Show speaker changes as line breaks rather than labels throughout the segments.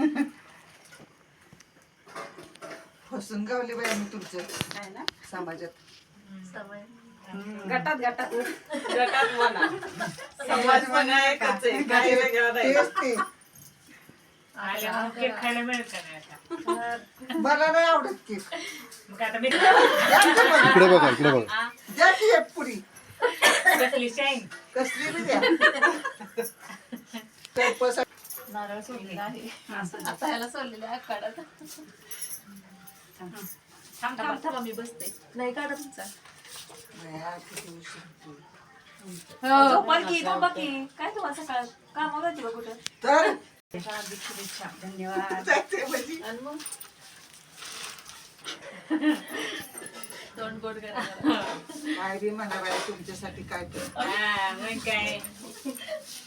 फसून गावली बाई आम्ही तुमच्या
काय ना?
समाजात.
गटात गटात
गटात म्हणा समाज पण आहे एकच आहे. काही वेगळं नाही.
तेच ते.
आल्या म्हणून केक खायला मिळत का नाही आता.
मला नाही आवडत केक.
मग आता मी
इकडे बघा इकडे बघा.
द्या की एक पुरी.
कसली शाईन?
कसली बी द्या. तर पस-
नारळ सोडलेला आहे. आता ह्याला सोडलेलं आहे काढत थांब. थांब थांबा मी बसते. नाही काढत. तुमचा
नाही, हा
काय तुम्हाला सकाळ कामावर होती बा कुठं?
तर?
शुभेच्छा धन्यवाद. तोंड गोड करा जरा.
काय बी म्हणा बाई तुमच्यासाठी काय तर.
हा, मग काय.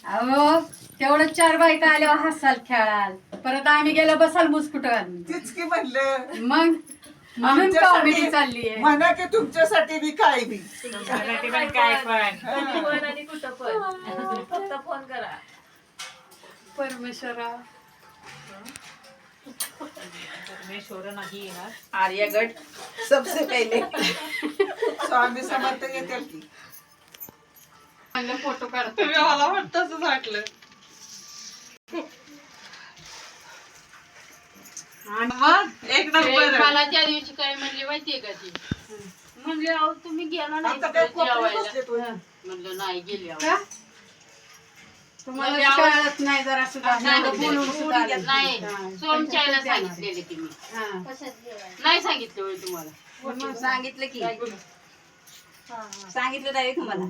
अहो तेवढं चार बायका आल्यावर हसाल खेळाल. परत आम्ही गेलो बसाल मुसकुट
तीच की म्हणलं.
मग म्हणून कॉमेडी चालली आहे
म्हणा की तुमच्यासाठी बी काय बी.
पण काय पण.
आणि कुठं पण. फक्त फोन करा.
परमेश्वरा.
परमेश्वर नाही येणार.
आर्यगट सबसे पहिले.
स्वामी समर्थ येतील की.
फोटो काढतो
मला पण तसंच वाटलं. मग एक नंबर.
मला त्या दिवशी काय म्हणले माहितीये का ती? म्हणले अहो तुम्ही गेला नाही तिकडे जेवायला. म्हणलं नाही गेले अहो.
तुम्हाला कळत नाही जरा सुद्धा एवढं बोलून सुद्धा आलं.
नाही सोमच्याला सांगितलेले की मी.
हा.
नाही सांगितलं होय तुम्हाला.
सांगितलं की. सांगितलं नाही तुम्हाला.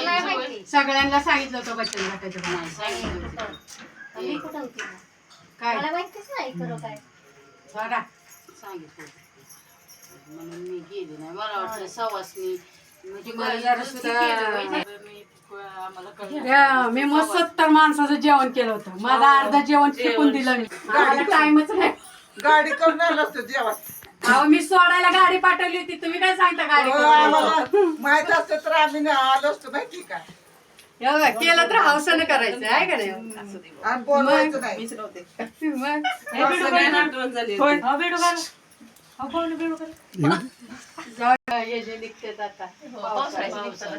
नाही
सगळ्यांना सांगितलं होतं बच्चन घाटाच्या
नाही सांगितलं होतं.
मी कुठं होती? मग?
काय?
मला माहितीच नाही खरं काय
बघा
सांगितलं होतं. म्हणून मी गेले नाही. मला वाटलं सवासनी म्हणजे
मला?
मी
मग सत्तर माणसाचं जेवण केलं होतं. माझं अर्ध जेवण फेकून दिलं मी. मला टाइमच नाही.
गाडी करून आलो असतो जेवण
अहो मी सोडायला गाडी पाठवली होती. तुम्ही काय सांगता गाडी
हो,
करून?
माहीत असतं तर आम्ही ना आलो असतो माहिती का?
हे बघा, केलं तर हौसानं करायचं आहे का नाही?
आणि बोलवायचं.
हो बेडू हो पाहुणे बेडू
हे जे आता.
दिवसाला.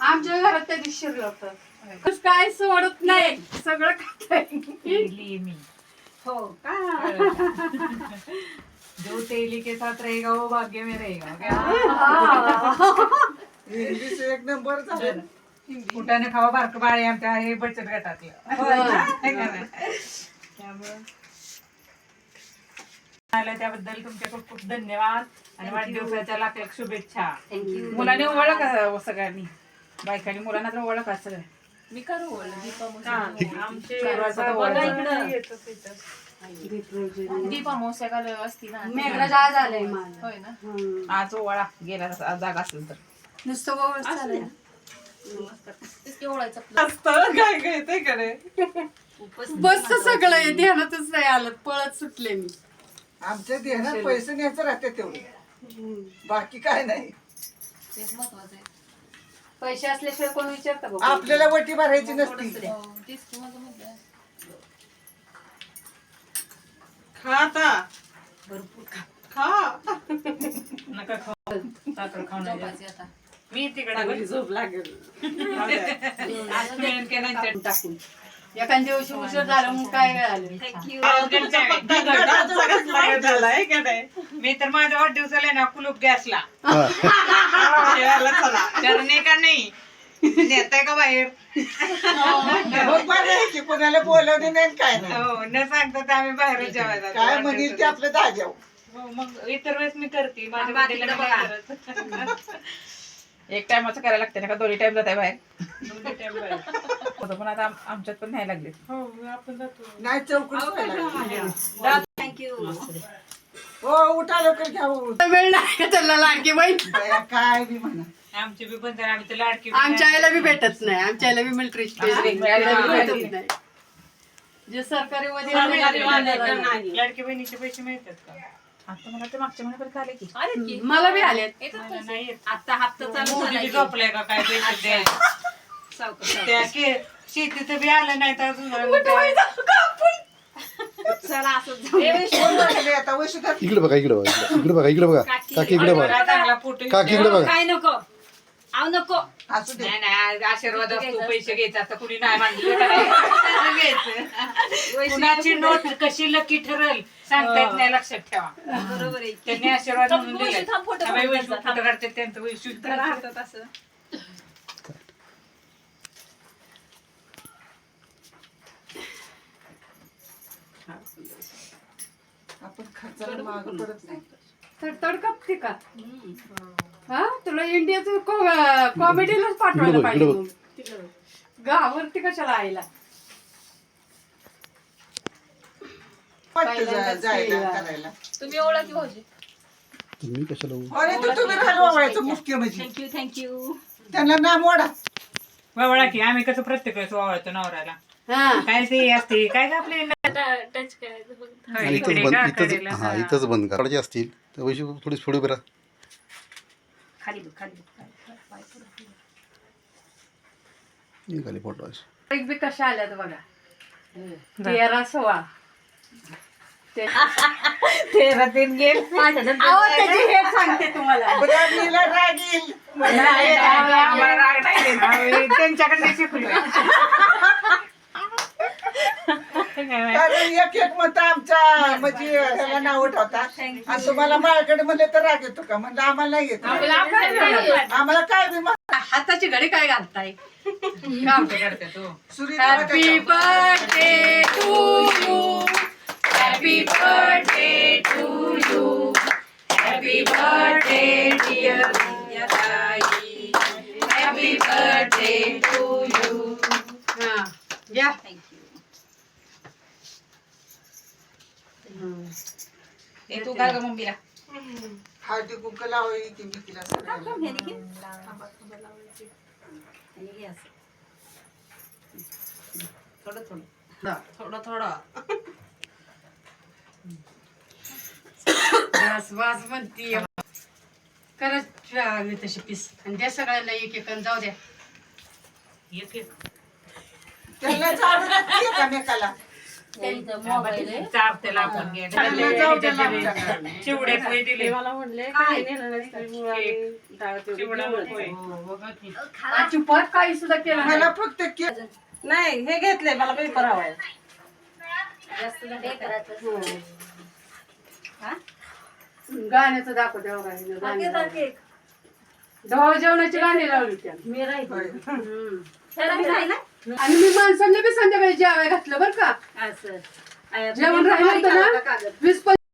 आमच्या घरात त्या दिवशी शिरलं होतं. कुछ काय सोडत नाही. सगळं खाताय.
मी.
हो का?
जो तेली के साथ रहेगा वो भाग्य में रहेगा. क्या?
इंग्लिश एक नंबर झालं.
कुटाने खावा बारक बाळ आहे आमच्या हे बचत गटातलं. है का नाही? त्यामुळं आलं त्याबद्दल तुमचे खूप खूप धन्यवाद आणि वाढदिवसाच्या लाख लाख शुभेच्छा मुलांनी ओळख आहे सगळ्यांनी. बायकांनी मुलांना तर ओळख सगळ्या
मी करू दीपा
आमचे
बघा
सर्वांचं
इकडं.
येतच येतच.
दीपा मोस्या काल असती ना?
मेघराज आज आलंय
होय ना.
आज ओवाळा गेला जागा असेल तर.
नुसतं चाललंय.
तेच.
असतं काय काय ते कडे
बस सगळं आहे ध्यानातच नाही आलं. पळत सुटले मी.
आमच्या देण्यात पैसे न्यायचं राहते तेवढे. बाकी काय नाही.
तेच महत्वाचं आहे.
पैसे असल्याशिवाय कोण विचारतं बघ.
आपल्याला वटी भरायची नसती.
हो, तेच की माझं मुद्दा आहे.
खा आता. खा.
नका खाऊ. साखर खाऊ नका.
झोपायचं आता.
मी तिकडे
चांगली झोप लागेल.
टाकून एखाद्या दिवशी उशीर झाला मग काय झालं?
झालाय का नाही.
मी तर माझ्या वाढदिवसाला आहे ना कुलूप गॅसला.
जेवायला चला.
करणे का नाही? नेताय का बाहेर?
मग बरं आहे की कोणाला बोलवणे नाही आणि काय नाही.
हो न सांगता तर आम्ही बाहेरच जेवायला जातो.
काय म्हणेल ते आपलं दाजाव
हो, मग इतर वेळेस मी करते. माझ्या birthday ला नाही करत.
एक टायमाचं करायला लागते ना का दोन्ही टाइम जात आहे बाहेर?
दोन्ही time बाहेर.
होतं पण आता आम- आमच्यात पण नाही लागले
हो आपण जातो.
नाही चौकडी व्हायला लागली. हो उठा लवकर घ्या हो.
वेळ नाही. का त्याला लाडकी बाई
बाया, काय बी म्हणा
आमची बी पण तर आम्ही तर लाडकी
आमच्या आईला बी भेटत नाही. आमच्या आईला बी मिलिटरी भेटत नाही. जे सरकारी मध्ये
लाडकी बहिणीचे पैसे मिळतात का?
आता मला ते मागच्या महिन्यापर्यंत आले की.
अरे की.
मला बी आले
मला. नाही येत.
आता हप्ता चालू
मोदीजी
झाला की.
काय पैसे द्यायला
सावकाश,
त्या
सावकाश.
के- शेतीचं बी आलं नाही तर अजून
असंच
कोण आता
इकडे बघा इकडे बघा इकडे- इकडे बघा इकडे बघा. काकी इकडे बघा.
काय चांगला फोटो
काकी इकडे बघा.
काय नको? आव नको.
असू दे.
नाही नाही आशीर्वाद असतो पैसे घ्यायचे असतं कुणी नाही मांडलं. कुणाची नोट कशी लकी ठरल सांगता येत नाही लक्षात ठेवा.
बरोबर आहे.
त्यांनी आशीर्वाद म्हणून
वैशू
दिलाय.
थांब, फोटो
आम्ही
काढून
वैशू
घ्यायचा.
फोटो काढते त्यांचं वैशू
राहतात असं.
आपण खर्चाला माग पडत नाही.
तर तडकपते का? हा? तुला इंडियाचं कॉमेडीलाच पाठवायला पाहिजे. गावावरती कशाला आईला
तुम्ही ओळख की भाऊजी.
तुम्ही कशाला उभं?
अरे तू तुम्ही घालवायचं मुख्य म्हणजे.
थँक्यू थँक्यू
त्यांना नाम ओढा
वावळा की आम्ही कसं प्रत्येक वेळेस वावळतो नवऱ्याला. काय ते असते काय का आपले?
टच करायचं फक्त.
हा, इथंच बंद इथंच हा इथंच बंद करा. काढायचे असतील तर वैशी थोडी थोडी बरा.
खाली बघ खाली बघ, खाली बघ. पाय पुढं.
निघाले फोटो
एक बी कशा आल्यात बघा. तेरा सोळा. ते-
तेरा तीन गेल.
अहो, त्याची हे सांगते तुम्हाला.
आम्हाला राग नाही. आम्ही त्यांच्याकडे शिकलो
कारण एक एक मत आमच्या म्हणजे ह्याला नाव उठवता आणि तुम्हाला माझ्याकडे म्हणले तर राग येतो का? म्हणलं आम्हाला नाही येत. आम्हाला काय बी
हाताची घडी काय घालताय? काम
करते तो?
Happy birthday to you happy birthday to you happy birthday dear happy birthday to you हा या
ए तू काय ग मम्मीला
हळदी कुंकू लावायची की मी तिला.
थोडं थोडं
थोडं थोडं
बस बस म्हणतीये करत मी तशी पीस आणि द्या सगळ्यांना एक एक जाऊ द्या
एक एक
त्यांना
चार. चिवडे पोहे दिले.
मला म्हणले काय?
चिवडा
काही सुद्धा केलं
मला
नाही
फक्त
नाही हे घेतले मला पेपर हवाय
हा?
गाण्याचं दाखव देवा
हा,
जेवणाची गाणी लावली त्या
मी राहील.
राहिला?
आणि मी माणसांना बी संध्याकाळी जेवाय घातलं बरं का
असं.
जेवण राहिलं होतं ना? वीस